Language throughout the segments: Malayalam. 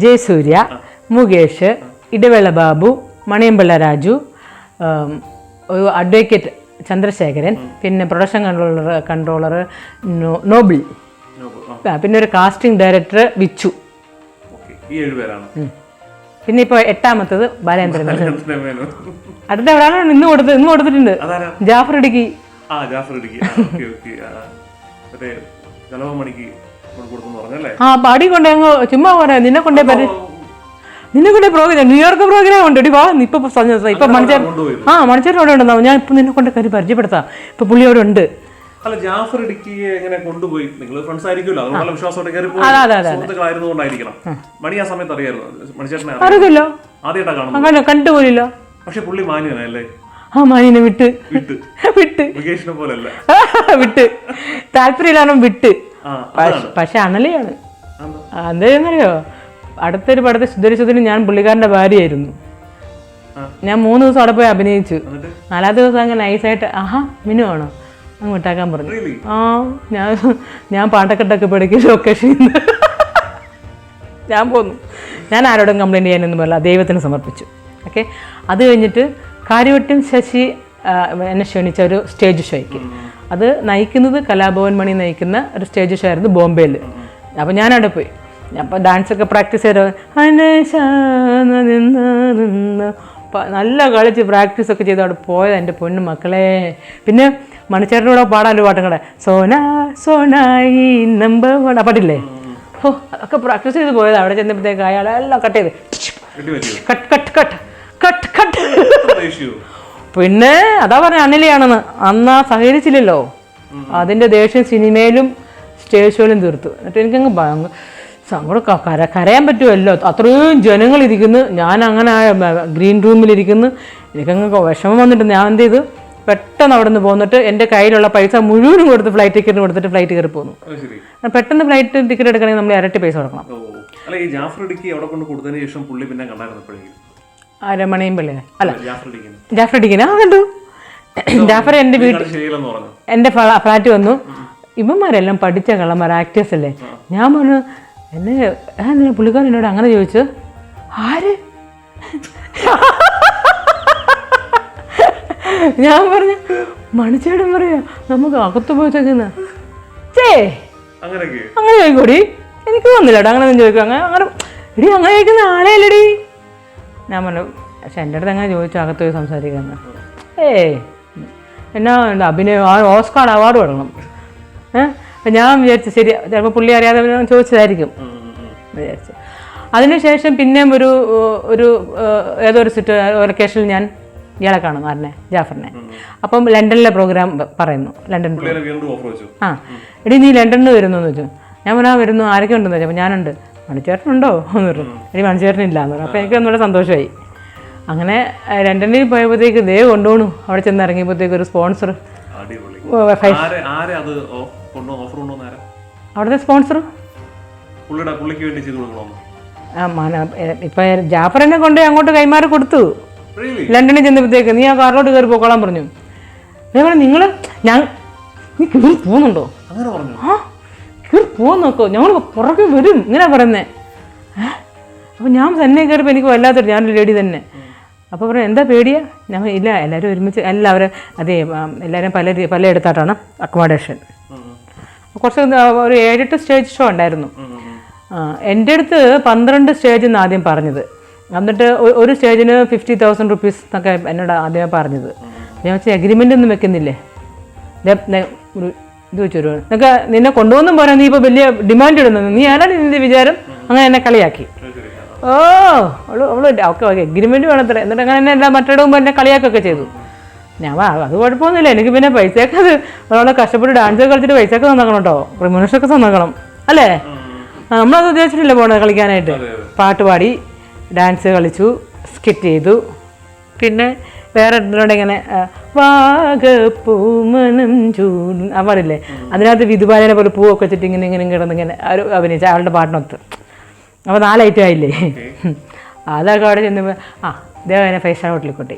ജയസൂര്യ മുകേഷ് ഇടവേള ബാബു മണിയമ്പിള്ള രാജു ഒരു അഡ്വക്കേറ്റ് ചന്ദ്രശേഖരൻ പിന്നെ പ്രൊഡക്ഷൻ കൺട്രോളർ കൺട്രോളർ നോബിൾ. പിന്നെ ഒരു കാസ്റ്റിംഗ് ഡയറക്ടർ വിച്ചു. പിന്നെ ഇപ്പോൾ എട്ടാമത്തത് ബാലേന്ദ്രൻ. അടുത്ത ഒരാളാണ് ഇന്ന് കൊടുത്ത് ഇന്ന് കൊടുത്തിട്ടുണ്ട്. ജാഫർ ഇടുക്കി. ജാഫർ ഇടുക്കി. ആ പാടി കൊണ്ട് അങ്ങ് ചുമ്മാ പോരാ നിന്നെ കൊണ്ടേ പരി നിന്നെ കൊണ്ടേ പ്രോഗ്രാം ന്യൂയോർക്ക് പ്രോഗ്രാം ഉണ്ട്. ഇടി വാ ഇപ്പൊ ഇപ്പൊ മണിച്ചേർ ആ മണിച്ചേട്ടൻ അവിടെ ഉണ്ടാവും ഞാൻ ഇപ്പൊ നിന്നെ കൊണ്ട് കാര്യം പരിചയപ്പെടുത്താം. ഇപ്പൊ പുള്ളി അവിടെ ഉണ്ട്. അല്ല ജാഫർ എങ്ങനെ കൊണ്ടുപോയി? നിങ്ങൾ ഫ്രണ്ട്സ് ആയിരിക്കുമല്ലോ അത് നല്ല വിശ്വാസത്തോടെ കയറി. സുഹൃത്തുക്കളായിരുന്നു കൊണ്ടായിരിക്കണം മണി ആ സമയത്ത് അറിയായിരുന്നു? മണിച്ചേട്ടനെ അറിയില്ലോ ആദ്യമായിട്ടാ കാണുന്നത്. അങ്ങനെ കണ്ടുപോലില്ലോ പക്ഷെ പുള്ളി മാന്യനല്ലേ ആ മാനിനെ വിട്ട്. വിട്ട്. വിട്ട്. പോലെ വിട്ട്. താല്പര്യമില്ലാണം വിട്ട്. പക്ഷ- അണലിയാണ്? എന്താണെന്നറിയോ അടുത്തൊരു പടത്തെ സുന്ദരിശത്തിന് ഞാൻ പുള്ളിക്കാരന്റെ ഭാര്യയായിരുന്നു. ഞാൻ മൂന്ന് ദിവസം അവിടെ പോയി അഭിനയിച്ചു. നാലാം നാലാമത്തെ ദിവസം അങ്ങ് നൈസായിട്ട് ആഹാ മിനു ആണോ? അങ്ങ് വിട്ടാക്കാൻ പറഞ്ഞു. ആ ഞാൻ ഞാൻ പാട്ടക്കെട്ടൊക്കെ പഠിക്കും ലൊക്കേഷൻ ഞാൻ പോന്നു. ഞാൻ ആരോടും കംപ്ലൈന്റ് ചെയ്യാനൊന്നും പറയില്ല ദൈവത്തിന് സമർപ്പിച്ചു. ഓക്കെ അത് കഴിഞ്ഞിട്ട് കാര്യവട്ടം ശശി എന്നെ ക്ഷണിച്ച ഒരു സ്റ്റേജ് ഷോയ്ക്ക് അത് നയിക്കുന്നത് കലാഭവൻ മണി നയിക്കുന്ന ഒരു സ്റ്റേജ് ഷോ ആയിരുന്നു ബോംബെയിൽ അപ്പോൾ ഞാൻ അവിടെ പോയി അപ്പോൾ ഡാൻസൊക്കെ പ്രാക്ടീസ് ചെയ്ത്? നല്ല കളിച്ച് പ്രാക്ടീസ് ഒക്കെ ചെയ്ത് അവിടെ പോയത് എന്റെ പൊന്നു മക്കളെ. പിന്നെ മണിച്ചേട്ടനോട് പാടാൻ പാട്ടും കൂടെ. സോന സോനായി നമ്പർ വൺ ആ പാട്ടില്ലേ? ഓ അതൊക്കെ പ്രാക്ടീസ് ചെയ്ത് പോയത്. അവിടെ ചെന്നപ്പോഴത്തേക്ക് അയാളെല്ലാം കട്ട് ചെയ്ത്. Cut cut cut cut cut പിന്നെ അതാ പറഞ്ഞ അനിലയാണെന്ന്. അന്ന് ആ സഹകരിച്ചില്ലല്ലോ അതിന്റെ ദേഷ്യം സിനിമയിലും സ്റ്റേജ് ഷോയിലും തീർത്തു. എന്നിട്ട് എനിക്കങ്ങ് ഭയങ്കര സങ്കടം. കര കരയാൻ പറ്റുമല്ലോ. അത്രയും ജനങ്ങൾ ഇരിക്കുന്നു ഞാൻ അങ്ങനെ ഗ്രീൻ റൂമിലിരിക്കുന്നു. എനിക്കങ്ങ് വിഷമം വന്നിട്ട് ഞാൻ എന്ത് ചെയ്തു പെട്ടെന്ന് അവിടെ നിന്ന് പോന്നിട്ട് എന്റെ കയ്യിലുള്ള പൈസ മുഴുവനും കൊടുത്ത് ഫ്ലൈറ്റ് ടിക്കറ്റ് കൊടുത്തിട്ട് ഫ്ലൈറ്റ് കയറി പോന്നു. പെട്ടെന്ന് ഫ്ലൈറ്റ് ടിക്കറ്റ് എടുക്കണമെങ്കിൽ നമ്മൾ ഇരട്ടി പൈസ കൊടുക്കണം. ഓ അല്ല. ഈ ജാഫർ ഇടുക്കി അവിടെ കൊണ്ട് കൊടുത്തതിന് ശേഷം പുള്ളി പിന്നെ കണ്ടായിരുന്നു എപ്പോഴെങ്കിലും അരമണിയും പിള്ളേ അല്ല ജാഫർ ഇടുക്കിന് ജാഫർ ആ കണ്ടു ജാഫർ എന്റെ വീട്ടിൽ എന്റെ ഫ്ലാറ്റ് വന്നു. ഇവന്മാരെല്ലാം പഠിച്ച കള്ളന്മാർ ആക്ടേഴ്സ് അല്ലേ? ഞാൻ പറഞ്ഞു എന്നെ എന്നെ പുള്ളിക്കാരൻ എന്നോട് അങ്ങനെ ചോദിച്ചു ആര്? ഞാൻ പറഞ്ഞു മണിച്ചേടൻ പറയാ നമുക്ക് അകത്ത് പോയി ചെക്കുന്ന ചേ അങ്ങനെ ചോദിക്കൂടി? എനിക്ക് വന്നില്ല അങ്ങനെ ചോദിക്കും അങ്ങനെ അങ്ങനെ എടി അങ്ങനെ ചോദിക്കുന്ന ആളെ അല്ലടി. ഞാൻ പറഞ്ഞു പക്ഷെ എന്റെ അടുത്ത് അങ്ങനെ ചോദിച്ചു അകത്ത് പോയി സംസാരിക്കുന്നത് ഏയ് എന്നാ അഭിനയം ആ ഓസ്കാർ അവാർഡ് കൊടുക്കണം ഏഹ് അപ്പം ഞാൻ വിചാരിച്ചു ശരി ചിലപ്പോൾ പുള്ളി അറിയാതെ ചോദിച്ചതായിരിക്കും. വിചാരിച്ചു. അതിനുശേഷം പിന്നെയും ഒരു ഒരു ഏതോ ഒരു സിറ്റ് ലൊക്കേഷനിൽ ഞാൻ ഇയാളെ കാണുന്നു ആരനെ ജാഫറിനെ. അപ്പം ലണ്ടനിലെ പ്രോഗ്രാം പറയുന്നു ലണ്ടൻ വെച്ചു. ആ എടി നീ ലണ്ടനിൽ വരുന്നു എന്ന് വെച്ചു. ഞാൻ പറഞ്ഞാൽ വരുന്നു ആരൊക്കെ ഉണ്ടെന്ന് വെച്ചപ്പോൾ ഞാനുണ്ട്. മണിച്ചേട്ടനുണ്ടോ? എന്ന് പറഞ്ഞു. ഇനി മണിച്ചേട്ടനില്ല എന്ന് പറഞ്ഞു. അപ്പോൾ എനിക്ക് ഒന്നുകൂടെ സന്തോഷമായി അങ്ങനെ ലണ്ടനിൽ പോയപ്പോഴത്തേക്ക് ദേ കൊണ്ടുപോണു. അവിടെ ചെന്ന് ഇറങ്ങിയപ്പോഴത്തേക്ക് ഒരു സ്പോൺസർ അവിടുത്തെ സ്പോൺസർ ഇപ്പൊ ജാഫർ ജാഫറിനെ കൊണ്ട് അങ്ങോട്ട് കൈമാറി കൊടുത്തു. ലണ്ടനിൽ ചെന്നപ്പോഴത്തേക്ക് നീ ആ കാറിലോട്ട് കയറി പോക്കോളാൻ പറഞ്ഞു. അതേപോലെ നിങ്ങൾ നിങ്ങൾ ഞാൻ നീ കയറി പോകുന്നുണ്ടോ? അങ്ങനെ പറഞ്ഞു. ആ പോകാൻ നോക്കോ ഞങ്ങൾ പുറകെ വരും. ഇങ്ങനെ പറയുന്നേ. അപ്പോൾ ഞാൻ തന്നെ കയറിയപ്പോൾ എനിക്ക് വല്ലാത്തൊരു ഞാനൊരു ലേഡി തന്നെ. അപ്പോൾ പറഞ്ഞു എന്താ പേടിയാ? പറഞ്ഞു, ഇല്ല എല്ലാവരും ഒരുമിച്ച് എല്ലാവരും അതെ എല്ലാവരും പല പലയിടത്തായിട്ടാണ് അക്കോമഡേഷൻ കുറച്ച് ഒരു ഏഴെട്ട് സ്റ്റേജ് ഷോ ഉണ്ടായിരുന്നു. എന്റെ അടുത്ത് പന്ത്രണ്ട് സ്റ്റേജ് എന്ന് ആദ്യം പറഞ്ഞത്. എന്നിട്ട് ഒരു സ്റ്റേജിന് ഫിഫ്റ്റി തൗസൻഡ് റുപ്പീസ് എന്നൊക്കെ എന്നോട് ആദ്യമേ പറഞ്ഞത്. ഞാൻ വെച്ചാൽ എഗ്രിമെന്റ് ഒന്നും വെക്കുന്നില്ലേ? ഒരു ഇത് വെച്ചൊരു നിനക്ക് നിന്നെ കൊണ്ടുവന്നും പോരാ നീ ഇപ്പോൾ വലിയ ഡിമാൻഡ് ഇടുന്നത്. നീ ആരാണ് നിന്റെ വിചാരം? അങ്ങനെ എന്നെ കളിയാക്കി. ഓ അവൾ അവൾ ഓക്കെ ഓക്കെ എഗ്രിമെന്റ് വേണത്ര. എന്നിട്ട് അങ്ങനെ എന്നെ എല്ലാം മറ്റേ മുമ്പ് എന്നെ കളിയാക്കൊക്കെ ചെയ്തു. ഞാൻ വാ അത് കുഴപ്പമൊന്നുമില്ല. എനിക്ക് പിന്നെ പൈസയൊക്കെ അത് അവളെ കഷ്ടപ്പെട്ട് ഡാൻസ് കളിച്ചിട്ട് പൈസയൊക്കെ തന്നേക്കണം കേട്ടോ റിമുനേഷനൊക്കെ തന്നേക്കണം. അല്ലേ? നമ്മളത് ഉദ്ദേശിച്ചിട്ടില്ല പോണത് കളിക്കാനായിട്ട്? പാട്ട് പാടി ഡാൻസ് കളിച്ചു സ്കിറ്റ് ചെയ്തു. പിന്നെ വേറെ എന്തിനോട് ഇങ്ങനെ ആ, വാഗപ്പൂമണം ചൂടും. ആ പാടില്ലേ? അതിനകത്ത് വിധുബാലനെ പോലെ പൂവൊക്കെ വെച്ചിട്ട് ഇങ്ങനെ ഇങ്ങനെ കിടന്ന് ഇങ്ങനെ അഭിനയിച്ച അവളുടെ പാട്ടിനൊത്ത് അപ്പോൾ നാലൈറ്റം ആയില്ലേ? അതൊക്കെ അവിടെ ചെന്ന് ആ ദേവനെ ഫൈവ് സ്റ്റാർ ഹോട്ടലിൽ കൊണ്ടേ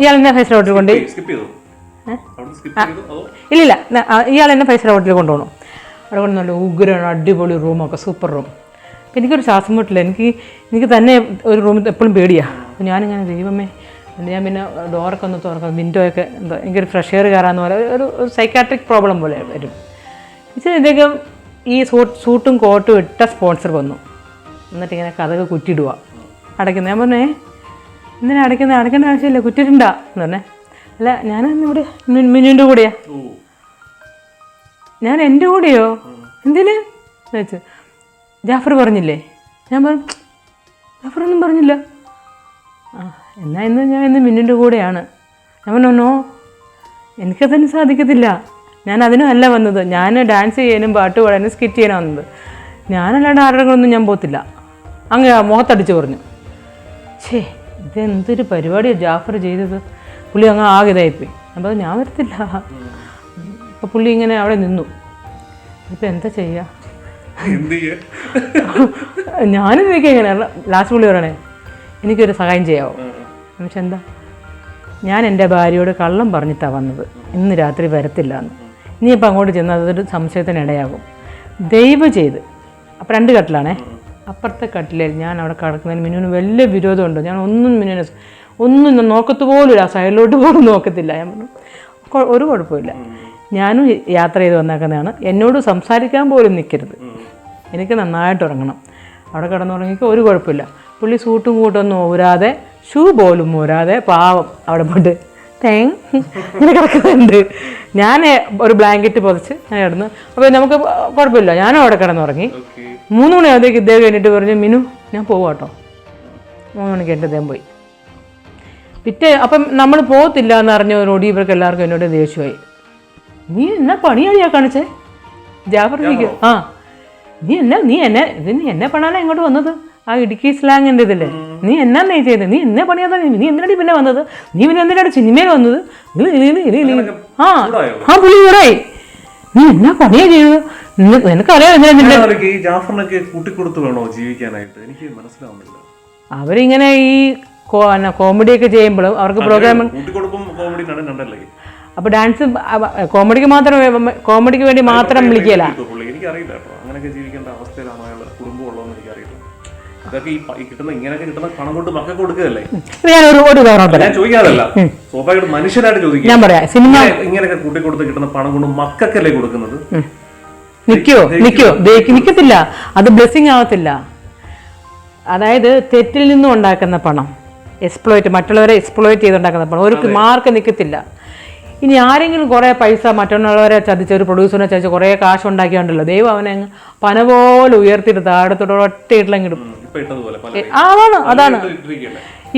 ഇയാൾ എന്നെ ഫൈവ് സ്റ്റാർ ഹോട്ടലിൽ കൊണ്ട് ഇല്ലില്ല ഇയാൾ എന്നെ ഫൈവ് സ്റ്റാർ ഹോട്ടലിൽ കൊണ്ടുപോകണം. അവിടെ കൊണ്ട് നല്ല ഉഗ്രമാണ് അടിപൊളി റൂമൊക്കെ സൂപ്പർ റൂം എനിക്കൊരു ശ്വാസം മുട്ടില്ല. എനിക്ക് എനിക്ക് തന്നെ ഒരു റൂമിൽ എപ്പോഴും പേടിയാണ് അപ്പോൾ ഞാനിങ്ങനെ ദൈവമേ എന്നിട്ട് ഞാൻ പിന്നെ ഡോറൊക്കെ ഒന്ന് തുറക്കാം വിൻഡോയൊക്കെ എന്താ എനിക്കൊരു ഫ്രഷ് എയർ കയറാന്ന് പോലെ ഒരു ഒരു സൈക്കാട്രിക് പ്രോബ്ലം പോലെ വരും. ഇച്ചിരി ഇദ്ദേഹം ഈ സൂട്ട് സൂട്ടും കോട്ടും ഇട്ട സ്പോൺസർ വന്നു. എന്നിട്ട് ഇങ്ങനെ കഥകൾ കുറ്റിയിടുക. അടയ്ക്കുന്നത് ഞാൻ പറഞ്ഞേ എന്തിനാ അടയ്ക്കുന്നത് അടയ്ക്കേണ്ട ആവശ്യമില്ല കുറ്റിട്ടുണ്ടാ എന്ന് പറഞ്ഞേ. അല്ല ഞാൻ ഇവിടെ മിനുവിന്റെ കൂടെയാ. ഞാൻ എന്റെ കൂടെയോ? എന്തിന്? എന്ന് വെച്ചു ജാഫർ പറഞ്ഞില്ലേ? ഞാൻ പറഞ്ഞു ജാഫറൊന്നും പറഞ്ഞില്ല. ആ എന്നാൽ ഇന്ന് ഞാൻ ഇന്ന് മിന്നിന്റെ കൂടെയാണ്. ഞാൻ പറഞ്ഞു നോ എനിക്കതിന് സാധിക്കത്തില്ല. ഞാൻ അതിനും അല്ല വന്നത്. ഞാൻ ഡാൻസ് ചെയ്യാനും പാട്ട് പാടാനും സ്കിറ്റ് ചെയ്യാനും വന്നത്. ഞാനല്ലാണ്ട് ആരുടെ ഒന്നും ഞാൻ പോത്തില്ല. അങ്ങ് മുഖത്തടിച്ച് പറഞ്ഞു. ഛേ ഇതെന്തൊരു പരിപാടിയാണ് ജാഫർ ചെയ്തത്. പുള്ളി അങ്ങ് ആകെ ഇതായിപ്പോയി. അപ്പോൾ ഞാൻ വരത്തില്ല. അപ്പോൾ പുള്ളി ഇങ്ങനെ അവിടെ നിന്നു. ഇപ്പം എന്താ ചെയ്യുക എന്ത് ഞാനും ചോദിക്കുക ഇങ്ങനെ. ലാസ്റ്റ് പുള്ളി പറയണേ എനിക്കൊരു സഹായം ചെയ്യാവോ? പക്ഷെ എന്താ? ഞാൻ എന്റെ ഭാര്യയോട് കള്ളം പറഞ്ഞിട്ടാണ് വന്നത്. ഇന്ന് രാത്രി വരത്തില്ല എന്ന് ഇനിയിപ്പോൾ അങ്ങോട്ട് ചെന്നാൽ അതൊരു സംശയത്തിന് ഇടയാകും. ദയവ് ചെയ്ത്. അപ്പം രണ്ട് കട്ടിലാണേ. അപ്പുറത്തെ കട്ടിലേൽ ഞാൻ അവിടെ കിടക്കുന്നതിന് മിനുവിന് വലിയ വിരോധമുണ്ട്. ഞാൻ ഒന്നും മിനുവിനെ ഒന്നും ഞാൻ നോക്കത്ത് പോലും ഇല്ല. സൈഡിലോട്ട് പോലും നോക്കത്തില്ല. ഞാൻ പറഞ്ഞു "കൊ- ഒരു കുഴപ്പമില്ല. ഞാനും യാത്ര ചെയ്ത് വന്നേക്കുന്നതാണ്. എന്നോട് സംസാരിക്കാൻ പോലും നിൽക്കരുത് എനിക്ക് നന്നായിട്ട് ഉറങ്ങണം. അവിടെ കിടന്നുറങ്ങിക്ക് ഒരു കുഴപ്പമില്ല. പുള്ളി സൂട്ടും കൂട്ടൊന്നും ഊരാതെ ഷൂ പോലും ഊരാതെ പാവം അവിടെ പോയിട്ട് തേങ്. ഇങ്ങനെ കിടക്കുന്നുണ്ട്. ഞാൻ ഒരു ബ്ലാങ്കറ്റ് പൊതിച്ച് ഞാൻ കിടന്നു. അപ്പോൾ നമുക്ക് കുഴപ്പമില്ല. ഞാനും അവിടെ കിടന്നുറങ്ങി. മൂന്ന് മണിയാകുമ്പോഴേക്ക് ഇദ്ദേഹം കഴിഞ്ഞിട്ട് പറഞ്ഞു മിനു ഞാൻ പോവാം കേട്ടോ. മൂന്ന് മണിക്ക് എന്റെ ഇദ്ദേഹം പോയി. പിറ്റേ അപ്പം നമ്മൾ പോകത്തില്ല എന്ന് അറിഞ്ഞവരോട് ഇവർക്ക് എല്ലാവർക്കും എന്നോട് ദേഷ്യമായി. നീ എന്നാ പണിയാളിയാ കാണിച്ചേ? ജാഫർ ആ. നീ എന്നെ നീ എന്നെ ഇത് നീ എന്നെ പണാനാ ഇങ്ങോട്ട് വന്നത്? ആ ഇടുക്കി സ്ലാങ്ങിന്റെ ഇതില്ലേ നീ എന്നാ നീ ചെയ്തത് നീ എന്നെ പണിയാതെ നീ എന്തിനാണ് പിന്നെ വന്നത്? നീ പിന്നെ എന്തിനാണ് സിനിമയിൽ വന്നത്. ആ? ആ പുള്ളി കൂടായി നീ എന്നാ പണിയാ ചെയ്തത്? നിനക്കറിയാം അവരിങ്ങനെ ഈ കോമഡിയൊക്കെ ചെയ്യുമ്പോഴും അവർക്ക് പ്രോഗ്രാം അപ്പൊ ഡാൻസ് കോമഡിക്ക് മാത്രം കോമഡിക്ക് വേണ്ടി മാത്രം വിളിക്കല ഇതൊക്കെ ഈ കിട്ടുന്ന ഇങ്ങനെയൊക്കെ കിട്ടുന്ന പണം കൊണ്ട് മക്കൾ കൊടുക്കുകയല്ലേ? ഞാൻ ഒരു ഒരു ഞാൻ ചോദിക്കാതല്ല സ്വാഭാവികമായിട്ട് മനുഷ്യനായിട്ട് ചോദിക്കുക ഞാൻ പറയാം. സിനിമ ഇങ്ങനെയൊക്കെ ഇങ്ങനെയൊക്കെ കൂട്ടിക്കൊടുത്ത് കിട്ടുന്ന പണം കൊണ്ട് മക്കൾക്കല്ലേ കൊടുക്കുന്നത്? നിൽക്കോ നിൽക്കോ നിൽക്കത്തില്ല അത് ബ്ലെസ്സിങ് ആവത്തില്ല. അതായത് തെറ്റിൽ നിന്നും ഉണ്ടാക്കുന്ന പണം. എക്സ്പ്ലോയിറ്റ് മറ്റുള്ളവരെ എക്സ്പ്ലോയിറ്റ് ചെയ്തുണ്ടാക്കുന്ന പണം. ഒരു മാർക്ക് നിൽക്കത്തില്ല ഇനി ആരെങ്കിലും കുറേ പൈസ മറ്റുള്ളവരെ ചതിച്ച് ഒരു പ്രൊഡ്യൂസറിനെ ചതിച്ച് കുറേ കാശ് ഉണ്ടാക്കിയുണ്ടല്ലോ ദൈവം അവനെ പന പോലെ ഉയർത്തിയിട്ട് താഴത്തോടെ ഉം, ഇപ്പൊ ഇട്ടതുപോലെ പല അതാണ്.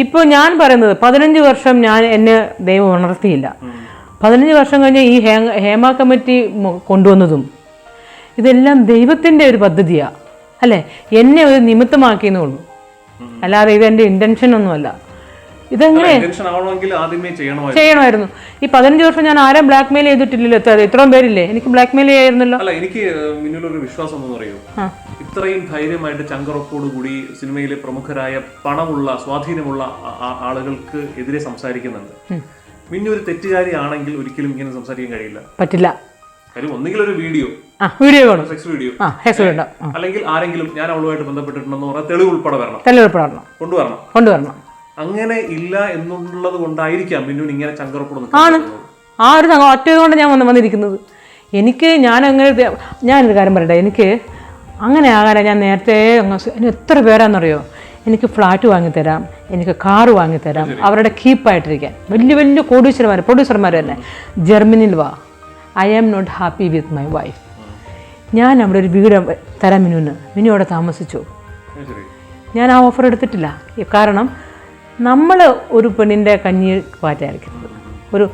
ഇപ്പോൾ ഞാൻ പറയുന്നത് പതിനഞ്ച് വർഷം ഞാൻ എന്നെ ദൈവം ഉണർത്തിയില്ല. പതിനഞ്ച് വർഷം കഴിഞ്ഞ് ഈ ഹേ ഹേമ കമ്മിറ്റി കൊണ്ടുവന്നതും ഇതെല്ലാം ദൈവത്തിന്റെ ഒരു പദ്ധതിയാണ് അല്ലേ? എന്നെ ഒരു നിമിത്തമാക്കിയെന്നേ ഉള്ളൂ. അല്ലാതെ ഇതെന്റെ ഇന്റൻഷൻ ഒന്നുമല്ല. ഇതെങ്ങനെ? ചെയ്യണമായിരുന്നു. ഈ പതിനഞ്ച് വർഷം ഞാൻ ആരും ബ്ലാക്ക് മെയിൽ ചെയ്തിട്ടില്ലല്ലോ ഇത്രയും പേരില്ലേ? എനിക്ക് ബ്ലാക്ക് മെയിൽ ചെയ്യായിരുന്നല്ലോ. അല്ല എനിക്ക് മുന്നിലൊരു വിശ്വാസം എന്ന് പറയൂ. ഇത്രയും ധൈര്യമായിട്ട് ചങ്കറപ്പോട് കൂടി സിനിമയിലെ പ്രമുഖരായ പണമുള്ള സ്വാധീനമുള്ള ആളുകൾക്ക് എതിരെ സംസാരിക്കുന്നുണ്ട്. മിന്നു ഒരു തെറ്റുകാരി ആണെങ്കിൽ ഒരിക്കലും ഇങ്ങനെ സംസാരിക്കാൻ കഴിയില്ല. പറ്റില്ല. ഒന്നുകിൽ ഒരു വീഡിയോ. വീഡിയോ വേണം. Sex video. അല്ലെങ്കിൽ ആരെങ്കിലും ഞാൻ അവളുമായിട്ട് ബന്ധപ്പെട്ടിട്ടുണ്ടെന്ന് പറഞ്ഞാൽ തെളിവ് ഉൾപ്പെടെ വരണം. തെളിവെടുപ്പെടണം കൊണ്ടുവരണം. കൊണ്ടുവരണം. അങ്ങനെ ഇല്ല എന്നുള്ളത് കൊണ്ടായിരിക്കാം മിന്നുവിന് ഇങ്ങനെ ചങ്കറപ്പെടുന്നത് ആണ്. ആ ഒരു സംഘം ഒറ്റ കൊണ്ട് ഞാൻ വന്ന് വന്നിരിക്കുന്നത്. എനിക്ക് ഞാൻ അങ്ങനെ ഞാനൊരു കാര്യം പറയട്ടെ. എനിക്ക് അങ്ങനെ ആകാനാ ഞാൻ നേരത്തെ അങ്ങ് എത്ര പേരാണെന്നറിയോ എനിക്ക് ഫ്ലാറ്റ് വാങ്ങിത്തരാം എനിക്ക് കാറ് വാങ്ങിത്തരാം അവരുടെ കീപ്പായിട്ടിരിക്കാൻ വലിയ വലിയ കോടീശ്വരന്മാർ പ്രൊഡ്യൂസർമാർ തന്നെ. ജർമ്മനിയിൽ വാ. I am not happy with my wife ഞാൻ അവിടെ ഒരു വീട് തരാം മിനുവിന് മിനു അവിടെ താമസിച്ചു. ഞാൻ ആ ഓഫർ എടുത്തിട്ടില്ല. കാരണം നമ്മൾ ഒരു പെണ്ണിന്റെ കഞ്ഞി പാറ്റായിരിക്കുന്നത് ഒരു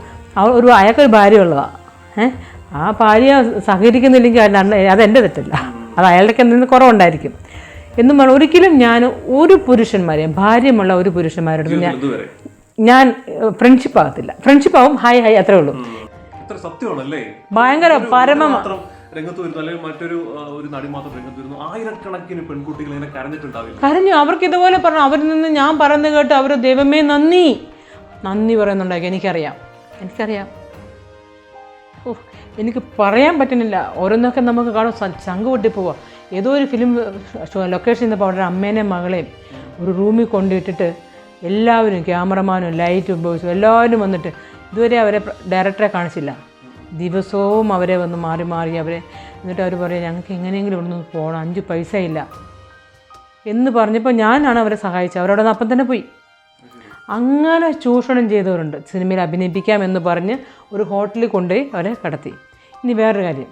ഒരു അയാൾക്കൊരു ഭാര്യ ഉള്ളതാണ് ഏഹ് ആ ഭാര്യ സഹകരിക്കുന്നില്ലെങ്കിൽ അതെന്റെ തെറ്റല്ല. അത് അയാളുടെ എന്തെങ്കിലും കുറവുണ്ടായിരിക്കും. എന്നും പറഞ്ഞാൽ ഒരിക്കലും ഞാൻ ഒരു പുരുഷന്മാരെയും ഭാര്യമുള്ള ഒരു പുരുഷന്മാരോട് ഞാൻ ഞാൻ ഫ്രണ്ട്ഷിപ്പ് ആകത്തില്ല. ഫ്രണ്ട്ഷിപ്പ് ആവും ഹായ് ഹായ് അത്രേ ഉള്ളൂ. ഭയങ്കര പരമ രംഗത്ത് വരുന്നു അല്ലെങ്കിൽ മറ്റൊരു ഒരു നടി മാത്രം രംഗത്ത് വരുന്നു. ആയിരക്കണക്കിന് പെൺകുട്ടികൾ ഇങ്ങനെ കരഞ്ഞിട്ടുണ്ടാവില്ല. കരഞ്ഞു. അവർക്ക് ഇതുപോലെ പറഞ്ഞു അവരിൽ നിന്ന് ഞാൻ പറഞ്ഞു കേട്ട് അവർ ദൈവമേ നന്ദി. നന്ദി പറയുന്നുണ്ടാക്കി എനിക്കറിയാം. എനിക്കറിയാം. ഓ എനിക്ക് പറയാൻ പറ്റുന്നില്ല. ഓരോന്നൊക്കെ നമുക്ക് കാണാം ചങ്ക് പോവാം ഏതോ ഒരു ഫിലിം ലൊക്കേഷൻ നിന്നപ്പോൾ പാടുന്ന അമ്മേനെയും മകളെയും ഒരു റൂമിൽ കൊണ്ടിട്ടിട്ട് എല്ലാവരും ക്യാമറമാനും ലൈറ്റും ബോയ്സും എല്ലാവരും വന്നിട്ട് ഇതുവരെ അവരെ ഡയറക്ടറെ കാണിച്ചില്ല. ദിവസവും അവരെ വന്ന് മാറി മാറി അവരെ എന്നിട്ട് അവർ പറയും ഞങ്ങൾക്ക് എങ്ങനെയെങ്കിലും ഇവിടെ നിന്ന് പോകണം അഞ്ച് പൈസ ഇല്ല. എന്ന് പറഞ്ഞപ്പോൾ ഞാനാണ് അവരെ സഹായിച്ചത്. അവരവിടെ നിന്ന് അപ്പം തന്നെ പോയി. അങ്ങനെ ചൂഷണം ചെയ്തവരുണ്ട്. സിനിമയിൽ അഭിനയിപ്പിക്കാം എന്ന് പറഞ്ഞ് ഒരു ഹോട്ടലിൽ കൊണ്ടുപോയി അവരെ കടത്തി. ഇനി വേറൊരു കാര്യം.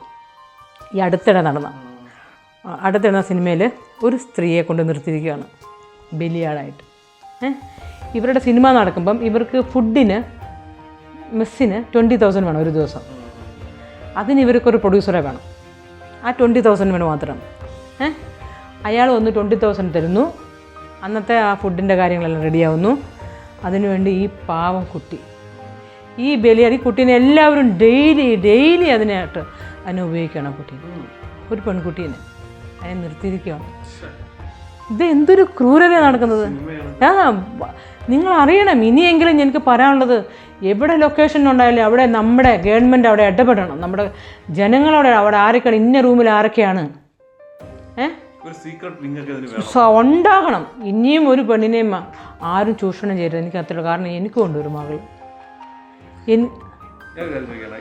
ഈ അടുത്തിടെ നടന്ന അടുത്തിടെ സിനിമയിൽ ഒരു സ്ത്രീയെ കൊണ്ട് നിർത്തിയിരിക്കുകയാണ്. ബലിയാടായിട്ട്. ഇവരുടെ സിനിമ നടക്കുമ്പം ഇവർക്ക് ഫുഡിന് മെസ്സിന് ട്വന്റി തൗസൻഡ് വേണം ഒരു ദിവസം. അതിന് ഇവർക്കൊരു പ്രൊഡ്യൂസറെ വേണം. ആ ട്വന്റി തൗസൻഡ് വേണം മാത്രം. ഏ? അയാൾ വന്ന് ട്വന്റി തൗസൻഡ് തരുന്നു. അന്നത്തെ ആ ഫുഡിന്റെ കാര്യങ്ങളെല്ലാം റെഡിയാവുന്നു അതിനുവേണ്ടി ഈ പാവം കുട്ടി. ഈ ബലിയാട് ഈ കുട്ടീനെ എല്ലാവരും ഡെയിലി ഡെയിലി അതിനായിട്ട് അതിനെ ഉപയോഗിക്കണം ആ കുട്ടീനെ ഒരു പെൺകുട്ടീനെ അതിനെ നിർത്തിയിരിക്കുകയാണ്. ഇത് എന്തൊരു ക്രൂരത നടക്കുന്നത്? ആ നിങ്ങൾ അറിയണം ഇനിയെങ്കിലും എനിക്ക് പറയാനുള്ളത് എവിടെ ലൊക്കേഷൻ ഉണ്ടായാലും അവിടെ നമ്മുടെ ഗവൺമെന്റ് അവിടെ ഇടപെടണം. നമ്മുടെ ജനങ്ങളവിടെ അവിടെ ആരൊക്കെയാണ് ഇന്ന റൂമിൽ ആരൊക്കെയാണ്? ഉണ്ടാകണം. ഇനിയും ഒരു പെണ്ണിനെയും ആരും ചൂഷണം ചെയ്യരുത്. എനിക്ക് അത്ര കാരണം എനിക്ക് ഉണ്ട് ഒരു മകൾ.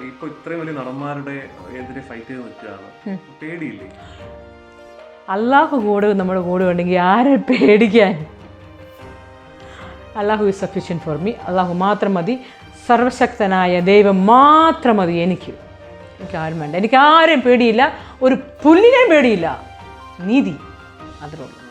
ഇപ്പൊ ഇത്രയും വലിയ നടന്മാരുടെ എതിരെ ഫൈറ്റ് ചെയ്ത് നിൽക്കുകയാണ്. പേടിയില്ലേ? അള്ളാഹു കൂടെ നമ്മുടെ കൂടെ ഉണ്ടെങ്കിൽ ആരെ പേടിക്കാൻ? Allah is sufficient for me Allah മാത്രം മതി. സർവശക്തനായ ദൈവം മാത്രം മതി എനിക്ക്. എനിക്ക് ആരും വേണ്ട. എനിക്ക് ആരെയും പേടിയില്ല. ഒരു പുല്ലിനെയും പേടിയില്ല. നീതി. അത്രേ ഉള്ളൂ.